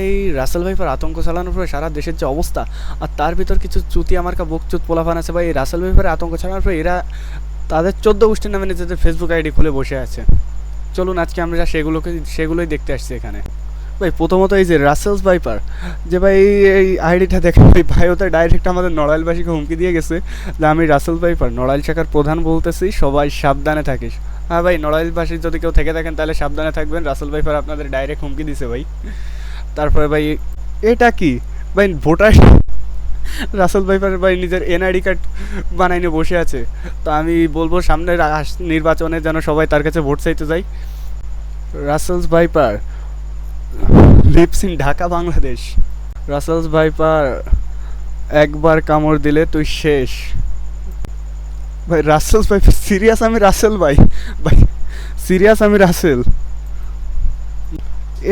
এই Russell viper আতঙ্ক চালানোর পরে সারা দেশের যে অবস্থা, আর তার ভিতর কিছু চুতি আমার কা বকচুত পোলাফান আছে ভাই, এই রাসেল ভাইপারে আতঙ্ক চালানোর পরে এরা তাদের চোদ্দ গোষ্ঠীর নামে নিজেদের ফেসবুক আইডি খুলে বসে আছে। চলুন আজকে আমরা সেগুলোকে, সেগুলোই দেখতে আসছি এখানে। ভাই, প্রথমত এই যে রাসেলস ভাইপার, যে ভাই এই আইডিটা দেখে ভাই ভাই, ওটা ডাইরেক্ট আমাদের নড়াইলবাসীকে হুমকি দিয়ে গেছে যে আমি রাসেল ভাইপার, নড়াইল শাখার প্রধান বলতেছি, সবাই সাবধানে থাকিস। হ্যাঁ ভাই, নড়াইলবাসী যদি কেউ থেকে থাকেন তাহলে সাবধানে থাকবেন রাসেল ভাইপার আপনাদের ডাইরেক্ট হুমকি দিছে ভাই। তারপরে ভাই, এটা কি? ভাই, ভোটার রাসেল ভাইপার ভাই নিজের এনআইডি কার্ড বানাই নিয়ে বসে আছে। তো আমি বলব, সামনের নির্বাচনে যেন সবাই তার কাছে ভোট চাইতে যাই Russell's viper lips in Dhaka, Bangladesh. Russell's viper, একবার কামড় দিলে তুই শেষ। ভাই রাসেলস ভাই, সিরিয়াস আমি রাসেল ভাই। ভাই, সিরিয়াস আমি রাসেল।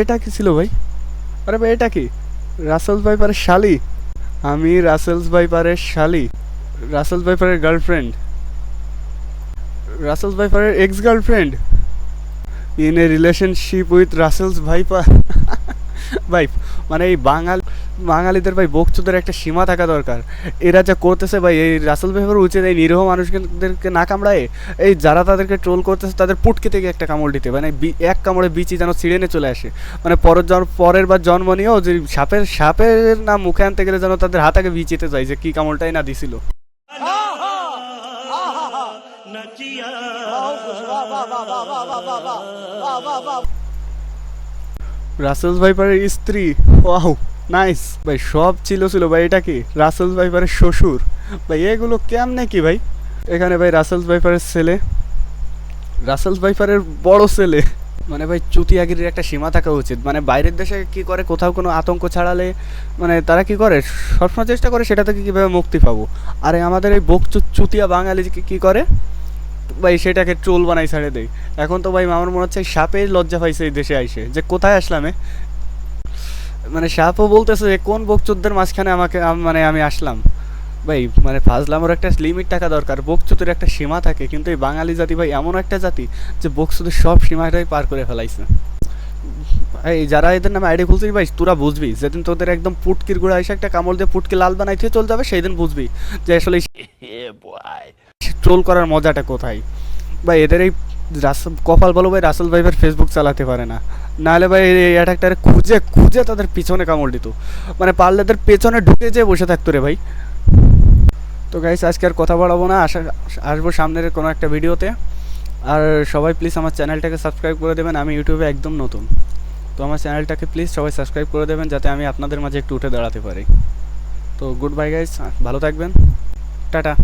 এটা কি ছিল ভাই? আরে ভাই, এটা কি? রাসেলস ভাইপারের শালি? আমি রাসেলস ভাইপারের শালি। রাসেলস ভাইপারের girlfriend Russell's ভাইপারের ex girlfriend in a relationship with Russell's viper ভাই মানে এই বাঙাল বাঙালিদের ভাই বকচুদের একটা সীমা থাকা দরকার। এরা যা করতেছে ভাই, এই রাসেল ভাইপার উচিত এই নিরীহ মানুষদেরকে না কামড়ায়, এই যারা তাদেরকে ট্রোল করতেছে তাদের পুটকে থেকে একটা কামড় দিতে মানে বি- এক কামড়ে বিচি যেন ছিঁড়ে চলে আসে। মানে পরের পরের বার জন্ম নিয়েও যে সাপের সাপের না মুখে আনতে গেলে যেন তাদের হাতাকে বিচিতে যায় যে কি কামড়টাই না দিছিল। রাসেলস ভাইপারের স্ত্রী, ওয়াও। নাইস ভাই, সব ছিল ছিল। ভাই, এটা কি? রাসেলস ভাইপারের শ্বশুর? ভাই, এগুলো কেমনে কি ভাই? এখানে ভাই রাসেলস ভাইপারের ছেলে। রাসেলস ভাইপারের বড় ছেলে। মানে ভাই, চুতিয়াগিরির একটা সীমা থাকা উচিত। মানে বাইরের দেশে কি করে, কোথাও কোনো আতঙ্ক ছাড়ালে মানে তারা কি করে? সবসময় চেষ্টা করে সেটা থেকে কীভাবে মুক্তি পাবো। আরে আমাদের এই বক চুতিয়া বাঙালি কি- করে? ভাই, সেটাকে ট্রোল বানাই ছাড়ে দেয়। এখন তো ভাই, আমার মনে হচ্ছে সাপের লজ্জা পাইছে এই দেশে আইসে। যে কোথায় আসলাম? মানে সাপও বলতেছে যে কোন বকচুদদের মাঝখানে আমাকে মানে আমি আসলাম? ভাই মানে ফাজলামোর একটা লিমিট থাকা দরকার। বকচুদের একটা সীমা থাকে। কিন্তু এই বাঙালি জাতি ভাই এমন একটা জাতি যে বকচুদের সব সীমাটাই পার করে ফেলাইছে। এই যারা এদের নামে আইডি খুলছিস ভাই তোরা বুঝবি যেদিন তোদের একদম পুটকির গুঁড়া এসে একটা কামড় দিয়ে পুটকি লাল বানাইতে চলে যাবে সেই দিন বুঝবি যে আসলে ট্রোল করার মজাটা কোথায়? ভাই এদের এই রাসেল কপাল বলো ভাই রাসেল ভাইবার ফেসবুক চালাতে পারে না। নাহলে ভাই এই অ্যাটাকটারে খুঁজে খুঁজে তাদের পিছনে কামড় দিত। মানে পারলে এদের পেছনে ঢুকে যেয়ে বসে থাকতো রে ভাই। তো গাইস আজকে আর কথা বাড়াবো না। আসা আসব সামনের কোনো একটা ভিডিওতে। আর সবাই প্লিজ আমার চ্যানেলটাকে সাবস্ক্রাইব করে দেবেন। আমি ইউটিউবে একদম নতুন। তো আমার চ্যানেলটাকে প্লিজ সবাই সাবস্ক্রাইব করে দেবেন, যাতে আমি আপনাদের মাঝে একটু উঠে দাঁড়াতে পারি। তো গুড বাই গাইস ভালো থাকবেন। টাটা।